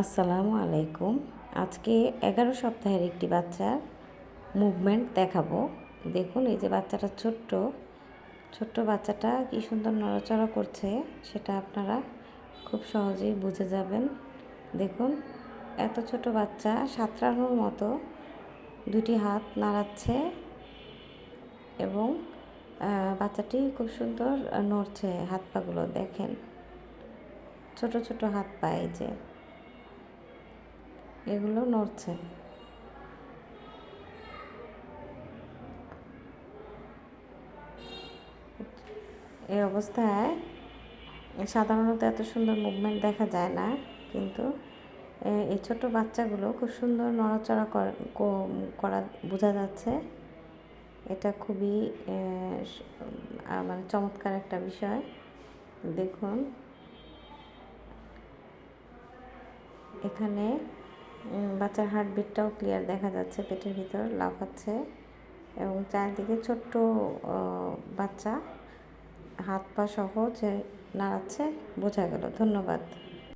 আসসালামু আলাইকুম। আজকে এগারো সপ্তাহের একটি বাচ্চার মুভমেন্ট দেখাবো। দেখুন, এই যে বাচ্চাটা ছোট্ট। ছোট্ট বাচ্চাটা কি সুন্দর নড়াচড়া করছে, সেটা আপনারা খুব সহজেই বুঝে যাবেন। দেখুন, এত ছোট বাচ্চা সাঁতরানোর মতো দুটি হাত নাড়াচ্ছে এবং বাচ্চাটি খুব সুন্দর নড়ছে হাত পাগুলো দেখেন। ছোট ছোট হাত পা এই যে। এগুলো নড়ছে। এই অবস্থায় সাধারণত এত সুন্দর মুভমেন্ট দেখা যায় না, কিন্তু এই ছোট বাচ্চাগুলো খুব সুন্দর নড়াচড়া করা বোঝা যাচ্ছে। এটা খুবই মানে চমৎকার একটা বিষয়। দেখুন। এখানে বাচ্চার হার্টবিটটাও ক্লিয়ার দেখা যাচ্ছে, পেটের ভিতর লাফাচ্ছে এবং চারদিকে ছোট্ট বাচ্চা হাত পা সহ যে নাড়াচ্ছে, বোঝা গেল। ধন্যবাদ।